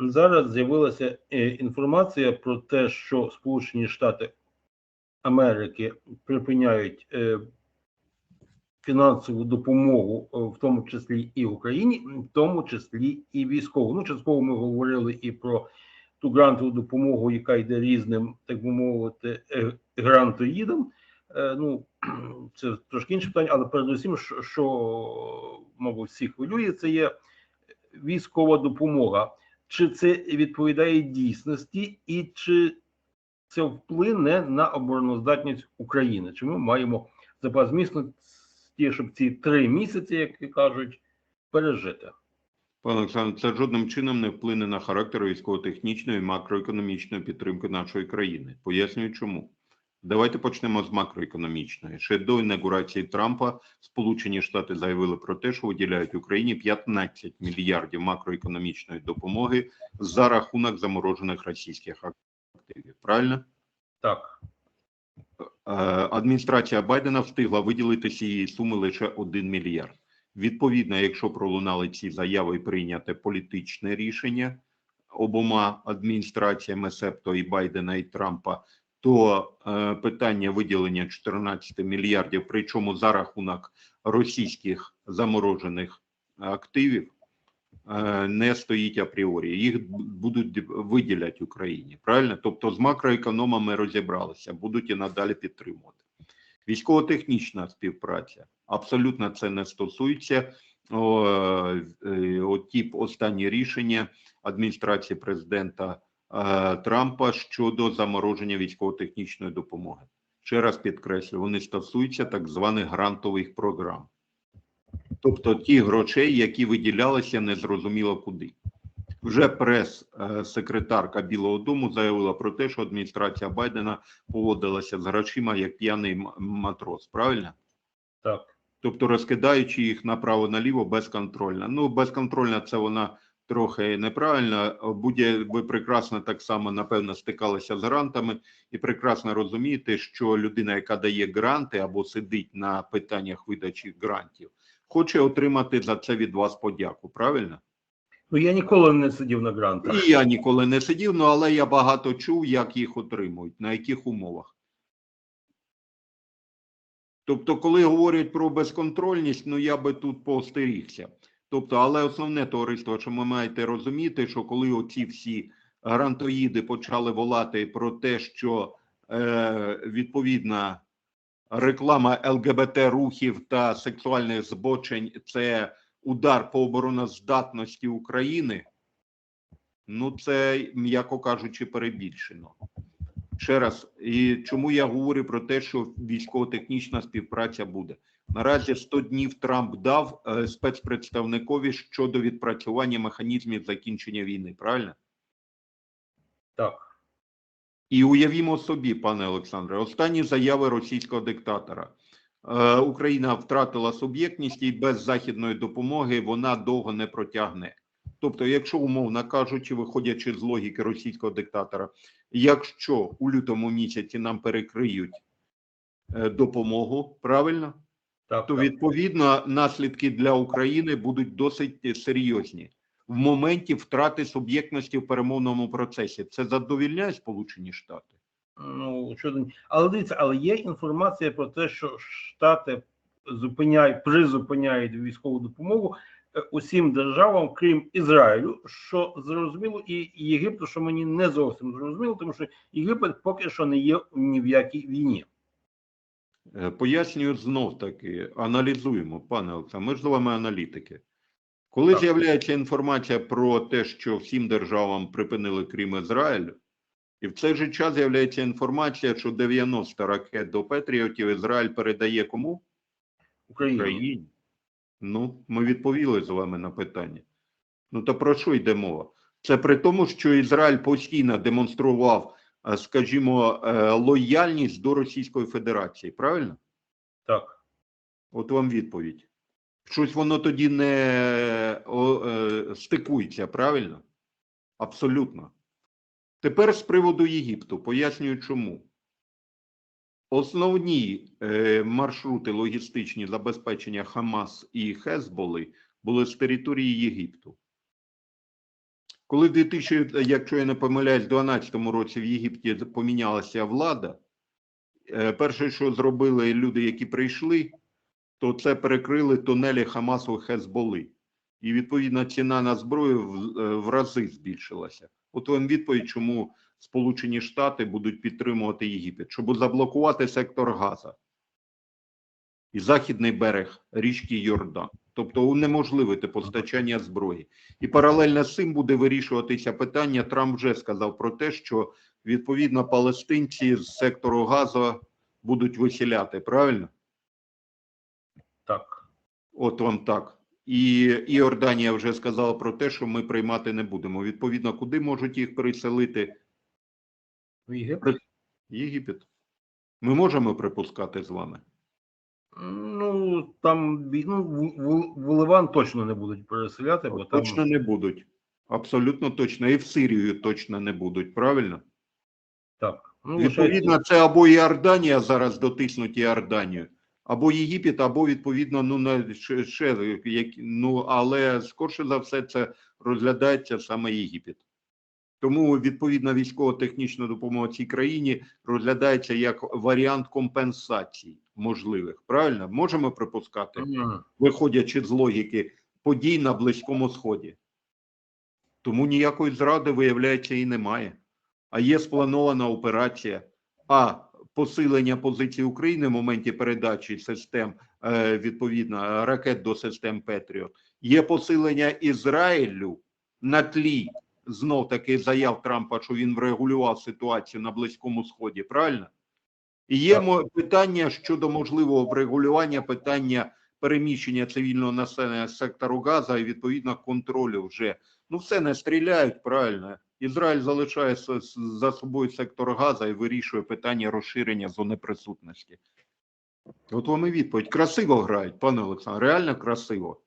зараз з'явилася е, інформація про те, що Сполучені Штати Америки припиняють е, фінансову допомогу, е, в тому числі і Україні, в тому числі і військову. Ну, частково ми говорили і про ту грантову допомогу, яка йде різним, так би мовити, грантоїдам. Ну, це трошки інше питання, але передусім, що, що мабуть, всіх хвилює, це є військова допомога. Чи це відповідає дійсності, і чи це вплине на обороноздатність України? Чи ми маємо запас міцності, щоб ці три місяці, як кажуть, пережити? Пане Олександр, це жодним чином не вплине на характер військово-технічної і макроекономічної підтримки нашої країни. Пояснюю, чому. Давайте почнемо з макроекономічної. Ще до інаугурації Трампа Сполучені Штати заявили про те, що виділяють Україні 15 мільярдів макроекономічної допомоги за рахунок заморожених російських активів. Правильно? Так, Е, адміністрація Байдена встигла виділити цієї суми лише 1 мільярд. Відповідно, якщо пролунали ці заяви і прийняте політичне рішення обома адміністраціями, себто і Байдена і Трампа, то е, питання виділення 14 мільярдів, причому за рахунок російських заморожених активів, е, не стоїть апріорі. Їх будуть виділяти Україні. Правильно? Тобто з макроекономами розібралися, будуть і надалі підтримувати. Військово-технічна співпраця абсолютно це не стосується. О, е, от ті останні рішення адміністрації президента Трампа щодо замороження військово-технічної допомоги. Ще раз підкреслю, вони стосуються так званих грантових програм, тобто ті грошей, які виділялися незрозуміло куди. Вже прес-секретарка Білого Дому заявила про те, що адміністрація Байдена поводилася з грошима як п'яний матрос. Правильно? так. Тобто розкидаючи їх направо-наліво безконтрольно. Ну, безконтрольна це вона трохи неправильна. Будь ви прекрасно так само, напевно, стикалися з грантами і прекрасно розумієте, що людина, яка дає гранти або сидить на питаннях видачі грантів, хоче отримати за це від вас подяку. Правильно? Ну я ніколи не сидів на грантах. І я ніколи не сидів, ну але я багато чув, як їх отримують, на яких умовах. Тобто, коли говорять про безконтрольність, ну я би тут поостерігся. Тобто, але основне товариство, що ви маєте розуміти, що коли оці всі грантоїди почали волати про те, що е, відповідна реклама ЛГБТ рухів та сексуальних збочень це удар по обороноздатності України, ну це, м'яко кажучи, перебільшено. Ще раз, і чому я говорю про те, що військово-технічна співпраця буде? Наразі 100 днів Трамп дав е, спецпредставникові щодо відпрацювання механізмів закінчення війни, правильно? Так, І уявімо собі, пане Олександре, останні заяви російського диктатора. Е, Україна втратила суб'єктність і без західної допомоги вона довго не протягне. Тобто, якщо умовно кажучи, виходячи з логіки російського диктатора, якщо у лютому місяці нам перекриють е, допомогу, правильно, так, то так. відповідно наслідки для України будуть досить серйозні в моменті втрати суб'єктності в перемовному процесі. Це задовільняє Сполучені Штати. Ну, щодо... Але дивіться, але є інформація про те, що Штати зупиняють, призупиняють військову допомогу е, усім державам, крім Ізраїлю, що зрозуміло, і Єгипту, що мені не зовсім зрозуміло, тому що Єгипет поки що не є ні в якій війні. Е, Пояснюю знов таки, аналізуємо, пане Олександр, ми ж з вами аналітики. Коли Так. з'являється інформація про те, що всім державам припинили крім Ізраїлю, і в цей же час з'являється інформація, що 90 ракет до Петріотів Ізраїль передає кому? Україні. Україні. Ну, ми відповіли з вами на питання. Ну, то про що йде мова? Це при тому, що Ізраїль постійно демонстрував, скажімо, е, лояльність до Російської Федерації, правильно? Так, От вам відповідь. Щось воно тоді не е, стикується, правильно? Абсолютно. Тепер з приводу Єгипту пояснюю чому. Основні е, маршрути логістичні забезпечення Хамас і Хезболи були з території Єгипту. Коли в 2000, якщо я не помиляюсь, 2012 році в Єгипті помінялася влада, е, перше, що зробили люди, які прийшли, то це перекрили тунелі Хамасу Хезболи. І відповідно ціна на зброю в, е, в рази збільшилася. От вам відповідь, чому Сполучені Штати будуть підтримувати Єгипет, щоб заблокувати сектор Газа і західний берег річки Йордан, тобто унеможливити постачання зброї. І паралельно з цим буде вирішуватися питання. Трамп вже сказав про те, що відповідно палестинці з сектору Газу будуть виселяти. Правильно? Так. От вам так. І Іорданія вже сказала про те, що ми приймати не будемо. Відповідно, куди можуть їх переселити? В Єгипет? Єгипет. Ми можемо припускати з вами. Ну, там ну, в, Ливан точно не будуть переселяти, бо там. Точно не будуть. Абсолютно точно. І в Сирію точно не будуть, правильно? Так. Ну, Відповідно, це або Іорданія зараз дотиснуть Іорданію, або Єгипет, або відповідно, ну на ще, ще як, ну але скорше за все це розглядається саме Єгипет. Тому відповідна військово-технічна допомога цій країні розглядається як варіант компенсацій можливих. Правильно, можемо припускати, виходячи з логіки подій на Близькому Сході. Тому ніякої зради, виявляється, і немає. А є спланована операція. А посилення позиції України в моменті передачі систем, е, відповідно, ракет до систем Петріот. Є посилення Ізраїлю на тлі знов таки заяв Трампа, що він врегулював ситуацію на Близькому Сході. Правильно? І є Так. питання щодо можливого врегулювання питання переміщення цивільного населення сектору Газа і відповідно контролю вже. Ну все не стріляють правильно. Ізраїль залишає за собою сектор Газа і вирішує питання розширення зони присутності. От вам і відповідь. Красиво грають, пане Олександр, реально красиво.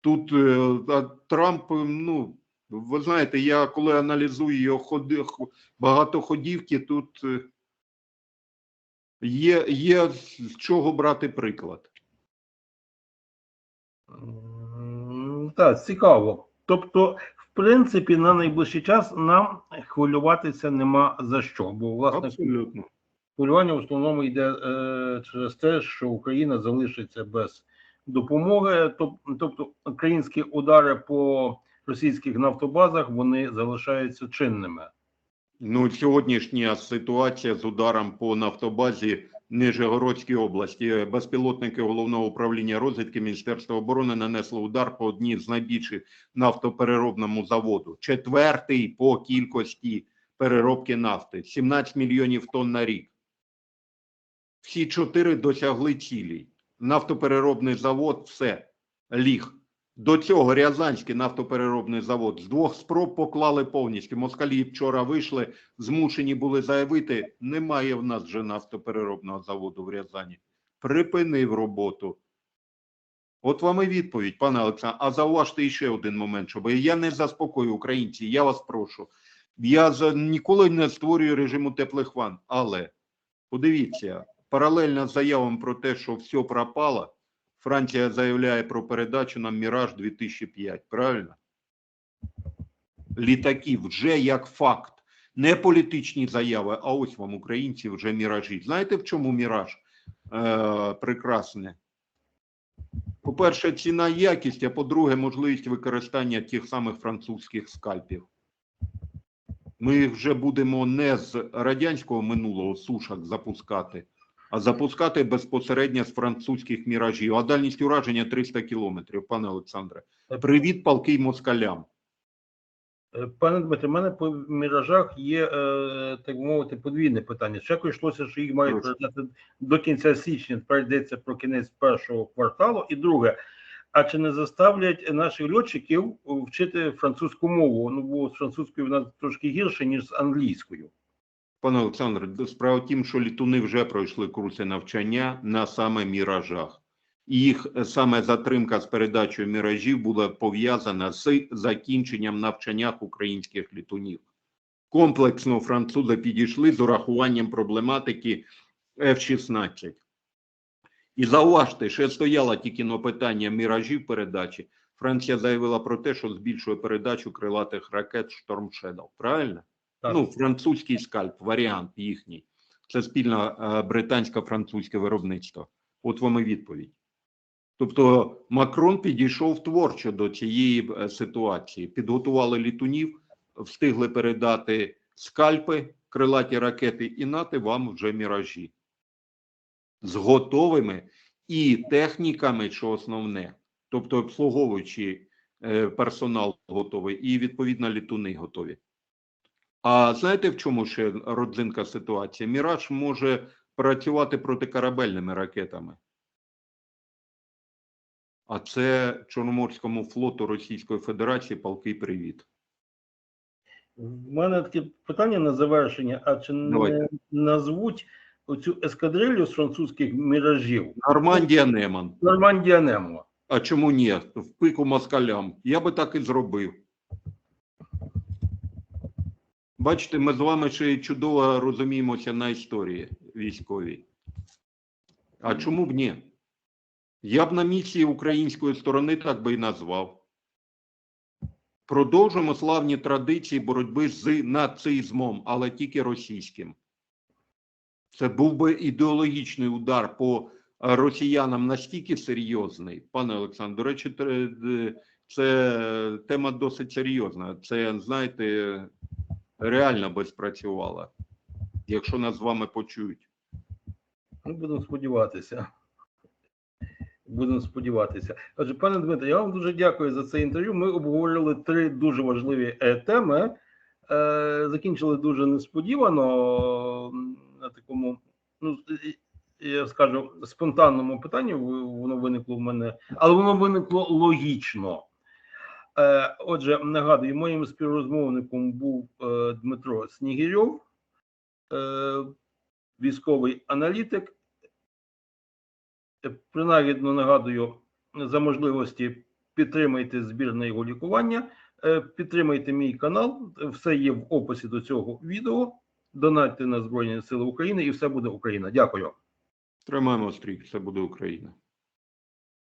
Тут е, Трамп, е, ну, ви знаєте, я коли аналізую його ходи, багатоходівки, тут е, є, є з чого брати приклад. Так, цікаво. Тобто, в принципі, на найближчий час нам хвилюватися нема за що. Бо, власне, Абсолютно. хвилювання в основному йде е, через те, що Україна залишиться без допомоги. Тоб- Тобто, українські удари по російських нафтобазах вони залишаються чинними. Ну, сьогоднішня ситуація з ударом по нафтобазі Нижегородській області. Безпілотники головного управління розвідки Міністерства оборони нанесли удар по одній з найбільших нафтопереробному заводу. Четвертий по кількості переробки нафти. 17 мільйонів тонн на рік. Всі чотири досягли цілей. Нафтопереробний завод все ліг. До цього Рязанський нафтопереробний завод з двох спроб поклали повністю. Москалі вчора вийшли, змушені були заявити, немає в нас вже нафтопереробного заводу в Рязані. Припинив роботу. От вам і відповідь, пане Олександр. А зауважте іще один момент, щоб я не заспокою українці, я вас прошу. Я ніколи не створюю режиму теплих ван, але подивіться, паралельно з заявам про те, що все пропало, Франція заявляє про передачу нам Міраж 2005, правильно? Літаків вже як факт. Не політичні заяви, а ось вам українці вже міражі. Знаєте, в чому міраж е, прекрасне? По-перше, ціна і якість, а по-друге, можливість використання тих самих французьких скальпів. Ми їх вже будемо не з радянського минулого сушок запускати, запускати безпосередньо з французьких міражів. А дальність ураження 300 кілометрів, пане Олександре. Привіт, палкий москалям. Е, Пане Дмитре, в мене по міражах є, е, так би мовити, подвійне питання. Ще йшлося, що їх мають передати до кінця січня, тепер йдеться про кінець першого кварталу. І друге, а чи не заставлять наших льотчиків вчити французьку мову? Ну, бо з французькою вона трошки гірше, ніж з англійською. Пане Олександре, справа в тім, що літуни вже пройшли курси навчання на саме міражах. Їх е, саме затримка з передачею міражів була пов'язана з закінченням навчання українських літунів. Комплексно французи підійшли з урахуванням проблематики F-16. І зауважте, ще стояло тільки на питання міражів передачі. Франція заявила про те, що збільшує передачу крилатих ракет Shadow. Правильно? Так. Ну, французький скальп, варіант їхній. Це спільно е, британсько-французьке виробництво. От вам і відповідь. Тобто Макрон підійшов творчо до цієї е, ситуації. Підготували літунів, встигли передати скальпи, крилаті ракети і нати вам вже міражі. З готовими і техніками, що основне, тобто обслуговуючи е, персонал готовий, і відповідно літуни готові. А знаєте в чому ще родзинка ситуації? Міраж може працювати протикорабельними ракетами. А це Чорноморському флоту Російської Федерації палкий привіт. В мене таке питання на завершення: а чи не назвуть оцю ескадрилью з французьких міражів Нормандія Неман. Нормандія Немо? А чому ні? В пику москалям. Я би так і зробив. Бачите, ми з вами ще чудово розуміємося на історії військовій. А чому б ні? Я б на місії української сторони так би і назвав. Продовжуємо славні традиції боротьби з нацизмом, але тільки російським. Це був би ідеологічний удар по росіянам настільки серйозний, пане Олександр. До речі, е, це тема досить серйозна. Це, знаєте, реально би спрацювала, якщо нас з вами почують. Ну, будемо сподіватися. Будемо сподіватися. Отже, пане Дмитре, я вам дуже дякую за це інтерв'ю. Ми обговорили три дуже важливі е, теми. Е, закінчили дуже несподівано на такому, ну я скажу, спонтанному питанні. Воно виникло в мене, але воно виникло логічно. Е, отже, нагадую, моїм співрозмовником був е, Дмитро Снігірьов, е, військовий аналітик. Принагідно нагадую за можливості підтримайте збір на його лікування, підтримайте мій канал. Все є в описі до цього відео. Донатьте на Збройні Сили України і все буде Україна. Дякую. Тримаємо стрій, все буде Україна.